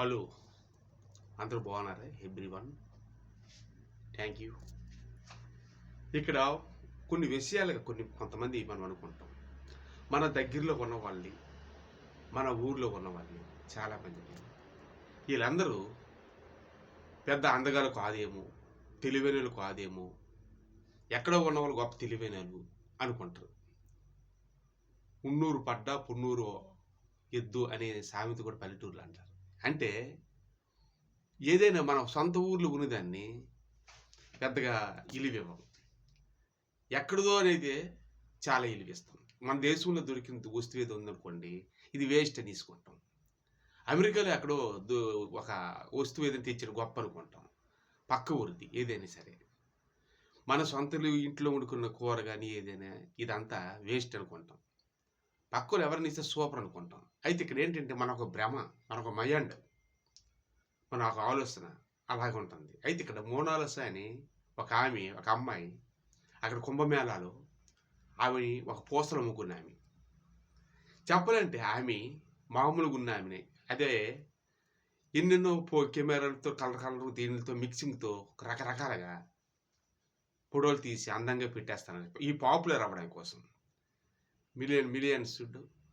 Hello అందరూ బాగున్నారా? Everyone thank you. ఇక్కడ కొన్ని విషయాలుగా కొన్ని కొంతమంది మనం అనుకుంటాం. మన దగ్గరలో ఉన్న వాళ్ళని మన ఊర్లో ఉన్న వాళ్ళని చాలామంది వీళ్ళందరూ పెద్ద అందగాలు కాదేమో తెలివైనలు కాదేమో ఎక్కడో ఉన్న వాళ్ళు గొప్ప తెలివైన వాళ్ళు అనుకుంటారు. ఉన్నూరు పడ్డ పున్నూరు ఎద్దు అనే సామెత కూడా పల్లెటూరులో అంటారు. అంటే ఏదైనా మనం సొంత ఊర్లో ఉన్నదాన్ని పెద్దగా ఇలివివ్వం ఎక్కడిదో అనేది చాలా ఇలివిస్తాం. మన దేశంలో దొరికిన వస్తువు ఏదో ఉందనుకోండి ఇది వేస్ట్ అని తీసుకుంటాం అమెరికాలో ఎక్కడో ఒక వస్తువు ఏదైనా తెచ్చిన గొప్ప అనుకుంటాం. పక్క ఊరిది ఏదైనా సరే. మన సొంత ఇంట్లో వండుకున్న కూర కానీ ఏదైనా ఇదంతా వేస్ట్ అనుకుంటాం. పక్కలు ఎవరిని ఇస్తే సూపర్ అనుకుంటాం. అయితే ఇక్కడ ఏంటంటే మన ఒక భ్రమ మన ఒక మైండ్ మన ఒక ఆలోచన అలాగే ఉంటుంది. అయితే ఇక్కడ మోనాలస అని ఒక ఆమె ఒక అమ్మాయి అక్కడ కుంభమేళాలో ఆమె ఒక పూసలు అమ్ముకున్న ఆమె. చెప్పాలంటే ఆమె మామూలుగా ఉన్న ఆమెనే. అదే ఎన్నెన్నో పో కెమెరాలతో కలర్ కలర్ దీనితో మిక్సింగ్తో రకరకాలుగా ఫోటోలు తీసి అందంగా పెట్టేస్తాను ఈ పాపులర్ అవ్వడం కోసం. మిలియన్ మిలియన్స్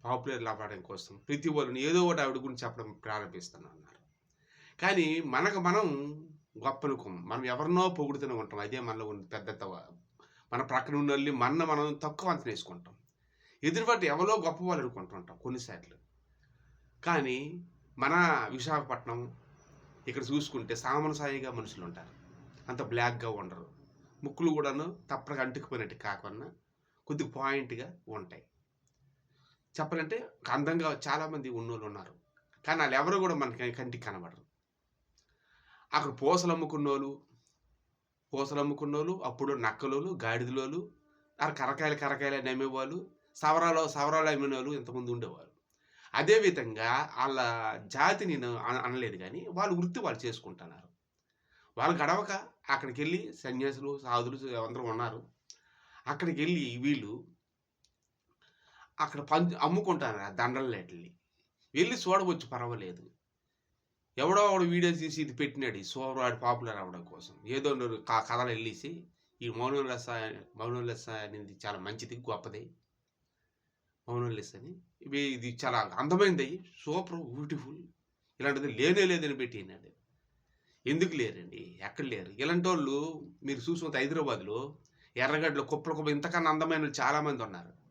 పాపులర్ అవ్వడం కోసం ప్రతి వాళ్ళని ఏదో ఒకటి ఆవిడ గురించి చెప్పడం ప్రారంభిస్తాను అన్నారు. కానీ మనకు మనం గొప్ప అనుకోం మనం ఎవరినో పొగుడుతూనే ఉంటాం. అదే మనలో ఉన్న పెద్ద మన ప్రక్కన ఉన్న వాళ్ళని మన మనం తక్కువ అంత వేసుకుంటాం. ఎదురుపాటు ఎవరో గొప్ప వాళ్ళు అనుకుంటుంటాం కొన్నిసార్లు కానీ మన విశాఖపట్నం ఇక్కడ చూసుకుంటే సామాన్యసాయిగా మనుషులు ఉంటారు. అంత బ్లాక్గా ఉండరు. ముక్కులు కూడాను తప్పక అంటుకుపోయినట్టు కాకుండా కొద్దిగా పాయింట్గా ఉంటాయి. చెప్పాలంటే అందంగా చాలామంది ఉన్నోళ్ళు ఉన్నారు. కానీ వాళ్ళు ఎవరు కూడా మనకి కంటికి కనబడరు. అక్కడ పూసలు అమ్ముకున్నోళ్ళు పూసలు అమ్ముకున్నోళ్ళు అప్పుడు నక్కలోలు గాడిదలోలు ఆ కరకాయలు కరకాయలు అని అమ్మేవాళ్ళు సవరాలు సవరాలు అమ్మినోళ్ళు ఇంతకుముందు ఉండేవారు అదేవిధంగా వాళ్ళ జాతి నేను అన- అనలేదు కానీ వాళ్ళు వృత్తి వాళ్ళు చేసుకుంటున్నారు. వాళ్ళు గడవక అక్కడికి వెళ్ళి సన్యాసులు సాధులు అందరూ ఉన్నారు. అక్కడికి వెళ్ళి వీళ్ళు అక్కడ పంచి అమ్ముకుంటారు ఆ దండల వెళ్ళి చూడవచ్చు పర్వాలేదు. ఎవడో ఒకడు వీడియో తీసి ఇది పెట్టినాడు. ఈ సోర్ పాపులర్ అవ్వడం కోసం. ఏదో నోరు కథలు వెళ్ళేసి ఈ మౌనోల్లస మౌనోల్లస అనేది చాలా మంచిది గొప్పది. మౌనోల్లస్ అని. ఇవి ఇది చాలా అందమైనది సూపర్ బ్యూటిఫుల్. ఇలాంటిది లేనే లేదని పెట్టినాడు ఎందుకు లేరండి? ఎక్కడ లేరు? ఇలాంటి వాళ్ళు మీరు చూసుకుంటే హైదరాబాద్లో ఎర్రగడ్డలో కుప్పలు కుప్ప ఇంతకన్నా అందమైన చాలామంది ఉన్నారు.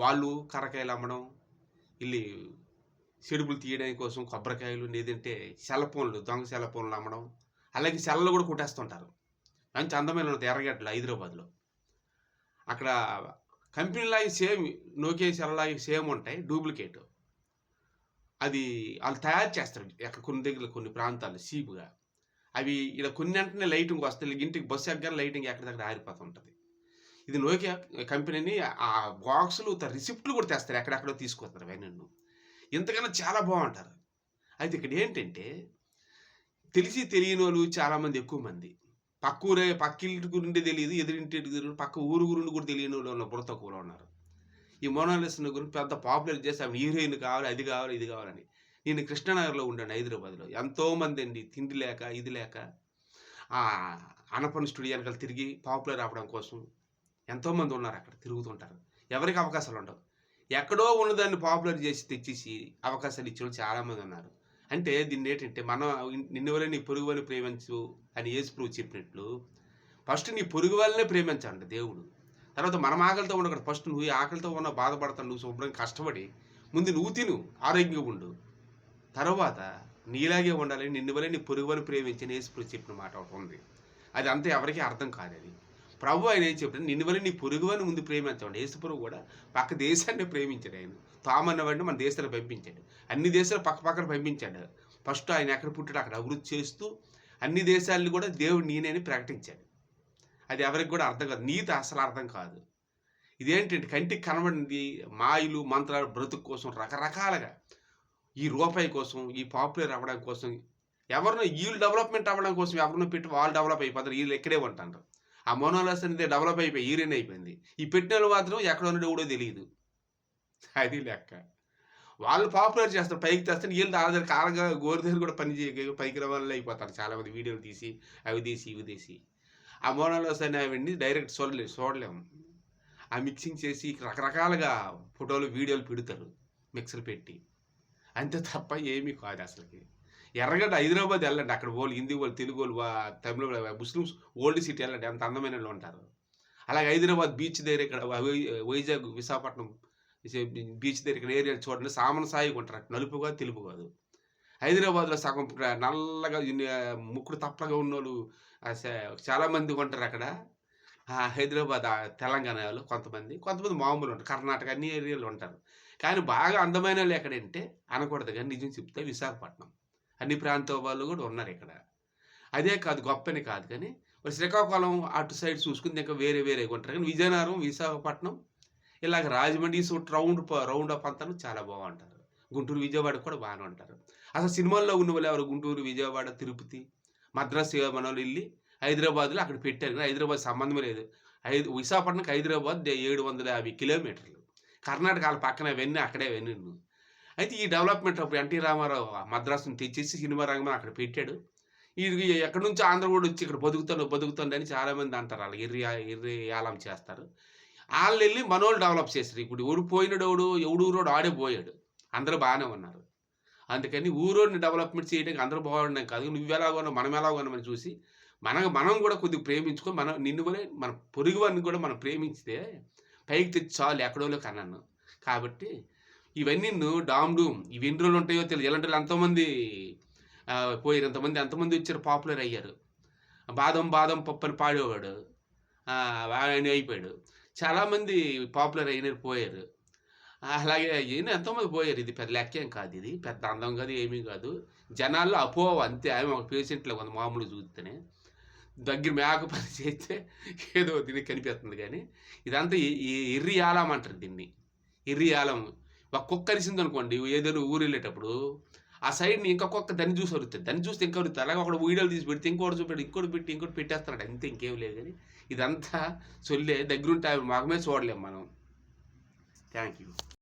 వాళ్ళు కర్రకాయలు అమ్మడం ఇల్లి చెడుపులు తీయడం కోసం కొబ్బరికాయలు లేదంటే సెల్ల ఫోన్లు దొంగ సెల్ల ఫోన్లు అమ్మడం అలాగే సెల్లలు కూడా కొట్టేస్తుంటారు. మంచి అందమైన ఉంటుంది ఎర్రగడ్డలు హైదరాబాద్లో. అక్కడ కంపెనీలాగా సేమ్ నోకియా సెల్లలాగా సేమ్ ఉంటాయి డూప్లికేట్. అది వాళ్ళు తయారు చేస్తారు ఎక్కడ కొన్ని దగ్గర కొన్ని ప్రాంతాలు సీపుగా. అవి ఇలా కొన్ని వెంటనే లైటింగ్ వస్తాయి ఇంటికి బస్సు ఎక్కగానే లైటింగ్ ఎక్కడిదక్కడ దగ్గర ఆరిపోతూ ఉంటుంది ఇది నోకియా కంపెనీని ఆ బాక్సులు రిసిప్ట్లు కూడా తెస్తారు. ఎక్కడెక్కడో తీసుకొస్తారు అవన్నీ ఇంతకన్నా చాలా బాగుంటారు. అయితే ఇక్కడ ఏంటంటే తెలిసి తెలియని వాళ్ళు చాలామంది ఎక్కువ మంది. పక్క ఊరే పక్కింటి గురించి తెలియదు ఎదురింటి గురించి పక్క ఊరు గురించి కూడా తెలియని వాళ్ళు ఉన్న బుర్ర తక్కువలో ఉన్నారు. ఈ మోనాలిసిన గురించి పెద్ద పాపులర్ చేసి ఆమె హీరోయిన్ కావాలి అది కావాలి ఇది కావాలని. నేను కృష్ణానగర్లో ఉండాను హైదరాబాద్లో. ఎంతోమంది అండి. తిండి లేక ఇది లేక ఆ అనపన్ స్టూడియో వెనకాల తిరిగి పాపులర్ అవ్వడం కోసం ఎంతోమంది ఉన్నారు అక్కడ తిరుగుతుంటారు. ఎవరికి అవకాశాలు ఉండవు. ఎక్కడో ఉన్నదాన్ని పాపులర్ చేసి తెచ్చేసి అవకాశాలు ఇచ్చిన చాలామంది ఉన్నారు. అంటే దీన్ని ఏంటంటే మనం నిన్ను వల్ల నీ పొరుగు వల్ల ప్రేమించు అని యేసు ప్రభు చెప్పినట్లు ఫస్ట్ నీ పొరుగు వల్లనే ప్రేమించండి దేవుడు. తర్వాత మనం ఆకలితో ఉండకూడదు. ఫస్ట్ నువ్వు ఈ ఆకలితో ఉన్న బాధపడతావు నువ్వు శుభ్రంగా కష్టపడి ముందు నువ్వు తిను ఆరోగ్యంగా ఉండు. తర్వాత నీలాగే ఉండాలి నిన్ను వల్ల నీ పొరుగు వల్ల ప్రేమించని యేసు ప్రభు చెప్పిన మాట ఒకటి ఉంది. అది అంత ఎవరికీ అర్థం కాదు అది ప్రభు ఆయన ఏం చెప్పాడు? నిన్ను వల్ల నీ పొరుగువని ముందు ప్రేమించండి. యేసు ప్రభు కూడా పక్క దేశాన్ని ప్రేమించాడు ఆయన. తామన్నవాడిని మన దేశాలు పంపించాడు. అన్ని దేశాలు పక్క పక్కన పంపించాడు. ఫస్ట్ ఆయన ఎక్కడ పుట్టాడు అక్కడ అభివృద్ధి చేస్తూ అన్ని దేశాలను కూడా దేవుడు నేనని ప్రకటించాడు. అది ఎవరికి కూడా అర్థం కాదు. నీతి అసలు అర్థం కాదు. ఇదేంటంటే కంటికి కనబడింది మాయలు మంత్రాలు బ్రతుకు కోసం రకరకాలుగా ఈ రూపాయి కోసం ఈ పాపులర్ అవ్వడం కోసం ఎవరినో వీళ్ళు డెవలప్మెంట్ అవ్వడం కోసం ఎవరినో పెట్టి వాళ్ళు డెవలప్ అయిపోతారు. వీళ్ళు ఎక్కడే ఉంటారు. ఆ మోనోలాస్ అనేది డెవలప్ అయిపోయి హీరోయిన్ అయిపోయింది. ఈ పెట్టిన వాళ్ళు మాత్రం ఎక్కడ ఉన్నాడో కూడా తెలియదు అది లెక్క. వాళ్ళు పాపులర్ చేస్తారు పైకి తెస్తారు వీళ్ళు వాళ్ళ దగ్గర కాలగా గోరు దగ్గర కూడా పని చేయ పైకి రావాలని అయిపోతారు. చాలామంది వీడియోలు తీసి అవి తీసి ఇవి తీసి. ఆ మోనాలోస్ అనే అవన్నీ డైరెక్ట్ చూడలేదు చూడలేము ఆ మిక్సింగ్ చేసి రకరకాలుగా ఫోటోలు వీడియోలు పెడతారు మిక్సర్ పెట్టి. అంతే తప్ప ఏమీ కాదు అసలుకి. ఎర్రగడ్డ హైదరాబాద్ వెళ్ళండి. అక్కడ వాళ్ళు హిందీ వాళ్ళు తెలుగు వాళ్ళు తమిళ వాళ్ళు, ముస్లిమ్స్ ఓల్డ్ సిటీ వెళ్ళండి. అంత అందమైన వాళ్ళు ఉంటారు. అలాగే హైదరాబాద్ బీచ్ దగ్గర ఇక్కడ వైజాగ్ విశాఖపట్నం బీచ్ దగ్గర ఇక్కడ ఏరియా చూడండి. సామన సాయిగా ఉంటారు నలుపు కాదు తెలుపు కాదు. హైదరాబాద్లో సగం నల్లగా ముక్కుడు తప్పగా ఉన్న వాళ్ళు చాలామంది ఉంటారు అక్కడ. హైదరాబాద్ తెలంగాణలో తెలంగాణ వాళ్ళు కొంతమంది. కొంతమంది మామూలు ఉంటారు. కర్ణాటక అన్ని ఏరియాలు ఉంటారు. కానీ బాగా అందమైన వాళ్ళు ఎక్కడంటే అనకూడదు కానీ నిజం చెప్తే విశాఖపట్నం. అన్ని ప్రాంతం వాళ్ళు కూడా ఉన్నారు ఇక్కడ. అదే కాదు గొప్పని కాదు కానీ శ్రీకాకుళం అటు సైడ్ చూసుకుంది ఇంకా వేరే వేరే ఉంటారు. కానీ విజయనగరం విశాఖపట్నం ఇలాగ రాజమండ్రి సో రౌండ్ ప- రౌండ్ అప్ అంతా చాలా బాగుంటారు. గుంటూరు విజయవాడ కూడా బాగానే ఉంటారు. అసలు సినిమాల్లో ఉన్న వాళ్ళు ఎవరు? గుంటూరు విజయవాడ తిరుపతి మద్రాసు మన వాళ్ళు వెళ్ళి హైదరాబాద్లో అక్కడ పెట్టారు. కానీ హైదరాబాద్ సంబంధం లేదు. ఐదు విశాఖపట్నంకి హైదరాబాద్ ఏడు వందల యాభై కిలోమీటర్లు. కర్ణాటక వాళ్ళ పక్కన అవన్నీ అక్కడే వెన్ను అయితే ఈ డెవలప్మెంట్ అప్పుడు ఎన్టీ రామారావు మద్రాసును తెచ్చేసి సినిమా రంగం అక్కడ పెట్టాడు. ఈ ఎక్కడి నుంచి ఆంధ్ర కూడా వచ్చి ఇక్కడ బతుకుతాను బతుకుతాను అని చాలామంది అంటారు. వాళ్ళు ఎర్రి ఎర్రి యాలం చేస్తారు. వాళ్ళు వెళ్ళి మనోళ్ళు డెవలప్ చేస్తారు ఇప్పుడు ఎవడు పోయినాడు ఎవడు ఎవడు ఊరోడు ఆడే పోయాడు. అందరూ బాగానే ఉన్నారు. అందుకని ఊరోడిని డెవలప్మెంట్ చేయడానికి అందరూ బాగుండడం కాదు. నువ్వు ఎలా ఉన్నావు మనం ఎలా ఉన్నామని చూసి మన మనం కూడా కొద్దిగా ప్రేమించుకొని మనం నిన్ను కూడా మన పొరుగు వారిని కూడా మనం ప్రేమించితే పైకి తెచ్చి చాలు ఎక్కడోలో కన్నాను. కాబట్టి ఇవన్నీ నిన్ను డామ్ డూమ్. ఇవి ఎన్ని రోజులు ఉంటాయో తెలియదు. ఎలాంటి ఎంతోమంది పోయారు ఎంతమంది ఎంతమంది వచ్చారు పాపులర్ అయ్యారు. బాదం బాదం పప్పు అని పాడేవాడు ఆయన అయిపోయాడు. చాలామంది పాపులర్ అయినారు పోయారు. అలాగే ఈయన ఎంతోమంది పోయారు. ఇది పెద్ద లెక్కేం కాదు ఇది. పెద్ద అందం కాదు ఏమీ కాదు. జనాల్లో అపోవ అంతే. ఆమె ఒక పేషెంట్లో కొంత మామూలు చూస్తేనే. దగ్గర మేక పని చేస్తే ఏదో దీనికి కనిపిస్తుంది కానీ ఇదంతా ఈ- ఎర్రి ఆలం అంటారు దీన్ని. ఎర్రి ఆలం ఒక కుక్క అరిసింది అనుకోండి ఏదైనా ఊరు వెళ్ళేటప్పుడు ఆ సైడ్ని ఇంకా కుక్క దాన్ని చూసి వరుతుంది దాన్ని చూస్తే ఇంకా వరుతుంది అలాగే ఒకడు వీడియోలు తీసి పెడితే ఇంకోటి చూపెట్టి ఇంకోటి పెట్టి ఇంకోటి పెట్టేస్తున్నాడు. అంతే ఇంకేం లేదు కానీ ఇదంతా సొల్లే దగ్గరుంటే అవి మాకమే చూడలేం మనం. Thank you